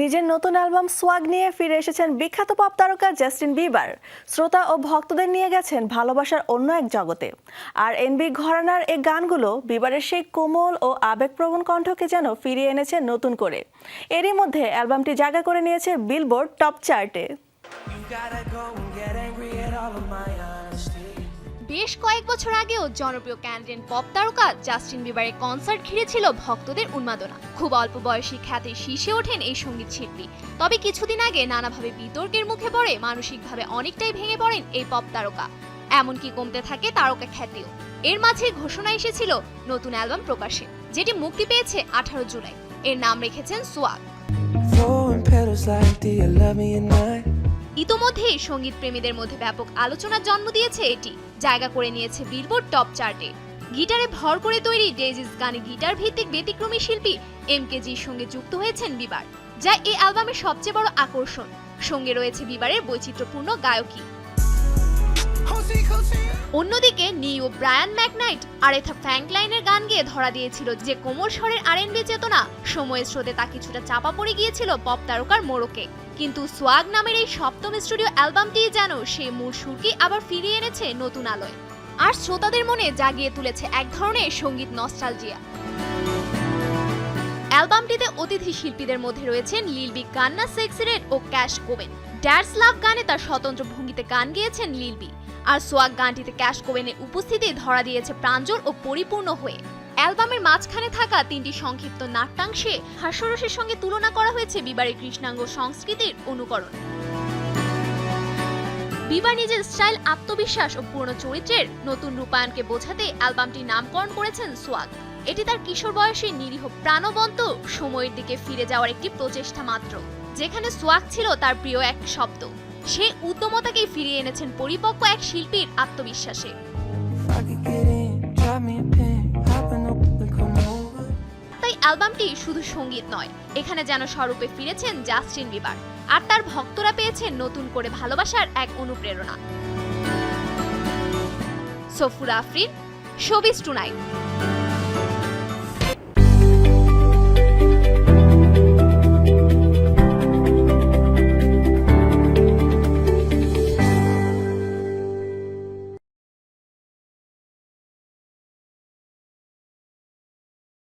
নিজের নতুন album swag নিয়ে ফিরে এসেছেন বিখ্যাত পপ তারকা জাস্টিন বিবার। শ্রোতা ও ভক্তদের নিয়ে গেছেন ভালোবাসার অন্য এক জগতে। আর এনবি ঘরানার এই গানগুলো বিবারের সেই কোমল ও আবেগপ্রবণ কণ্ঠকে যেন ফিরিয়ে এনেছে নতুন করে। এরই মধ্যে অ্যালবামটি জায়গা করে নিয়েছে বিলবোর্ড টপ চার্টে বেশ কয়েক বছর আগেও জনপ্রিয় ক্যানাডিয়ান পপ তারকা জাস্টিন বিবারের কনসার্ট ঘিরেছিল ভক্তদের উন্মাদনা। খুব অল্প বয়সী খ্যাতির শীর্ষে ওঠেন এই সংগীত শিল্পী। তবে কিছুদিন আগে নানাভাবে বিতর্কের মুখে পড়ে মানসিকভাবে অনেকটাই ভেঙে পড়েন এই পপ তারকা। এমনকি কমতে থাকে তারকা খ্যাতিও। এর মাঝে ঘোষণা এসেছিল নতুন অ্যালবাম প্রকাশে, যেটি মুক্তি পেয়েছে আঠারো জুলাই। এর নাম রেখেছেন সোয়াগ। ইতোমধ্যেই সংগীত প্রেমীদের মধ্যে ব্যাপক আলোচনার জন্ম দিয়েছে এটি। জায়গা করে নিয়েছে বিলবোর্ড টপ চার্টে গিটারে ভর করে তৈরি ডেজিস গানে গিটার ভিত্তিক ব্যতিক্রমী শিল্পী এম কেজির সঙ্গে যুক্ত হয়েছেন বিবার যা এই অ্যালবামের সবচেয়ে বড় আকর্ষণ। সঙ্গে রয়েছে বিবারের বৈচিত্র্যপূর্ণ গায়কী. অন্যদিকে নিউ ব্রায়ান ম্যাকনাইট আরেথা ফ্র্যাঙ্কলাইনের গান গেয়ে ধরা দিয়েছিল যে কোমল স্বরের আরএনবি চেতনা। সময়ের স্রোতে তা কিছুটা চাপা পড়ে গিয়েছিল পপ তারকার মোড়কে। কিন্তু সোয়াগ নামের এই সপ্তম স্টুডিও অ্যালবামটি যেন সেই মূল সুরকে আবার ফিরিয়ে এনেছে নতুন আলোয়। আর শ্রোতাদের মনে জাগিয়ে তুলেছে এক ধরনের সংগীত নস্টালজিয়া। অ্যালবামটিতে অতিথি শিল্পীদের মধ্যে রয়েছেন লিলবি কান্না, সেক্সি রেড ও ক্যাশ কোবেন। ড্যান্স লাভ গানে তার স্বতন্ত্র ভঙ্গিতে গান গেয়েছেন লিলবি। আর সোয়াগ গানটিতে ক্যাশ কোবেনের উপস্থিতি ধরা দিয়েছে প্রাঞ্জল ও পরিপূর্ণ হয়ে। অ্যালবামের মাঝখানে থাকা তিনটি সংক্ষিপ্ত নাট্যাংশে হাস্যরসের সঙ্গে তুলনা করা হয়েছে বিবারের কৃষ্ণাঙ্গ সংস্কৃতির অনুকরণ। বিবার নিজের স্টাইল, আত্মবিশ্বাস ও পূর্ণ চরিত্রের নতুন রূপায়ণকে বোঝাতে অ্যালবামটির নামকরণ করেছেন সোয়াগ। এটি তার কিশোর বয়সে নিরীহ প্রাণবন্ত সময়ের দিকে ফিরে যাওয়ার একটি প্রচেষ্টা মাত্র, যেখানে সোয়াগ ছিল তার প্রিয় এক শব্দ। সে উদ্যমতাকেই ফিরিয়ে এনেছেন পরিপক্ক এক শিল্পীর আত্মবিশ্বাসে। অ্যালবামটি শুধু সংগীত নয়, এখানে যেন স্বরূপে ফিরেছেন জাস্টিন বিবার আর তার ভক্তরা পেয়েছেন নতুন করে ভালোবাসার এক অনুপ্রেরণা। Sofur Afrin showbiz tonight.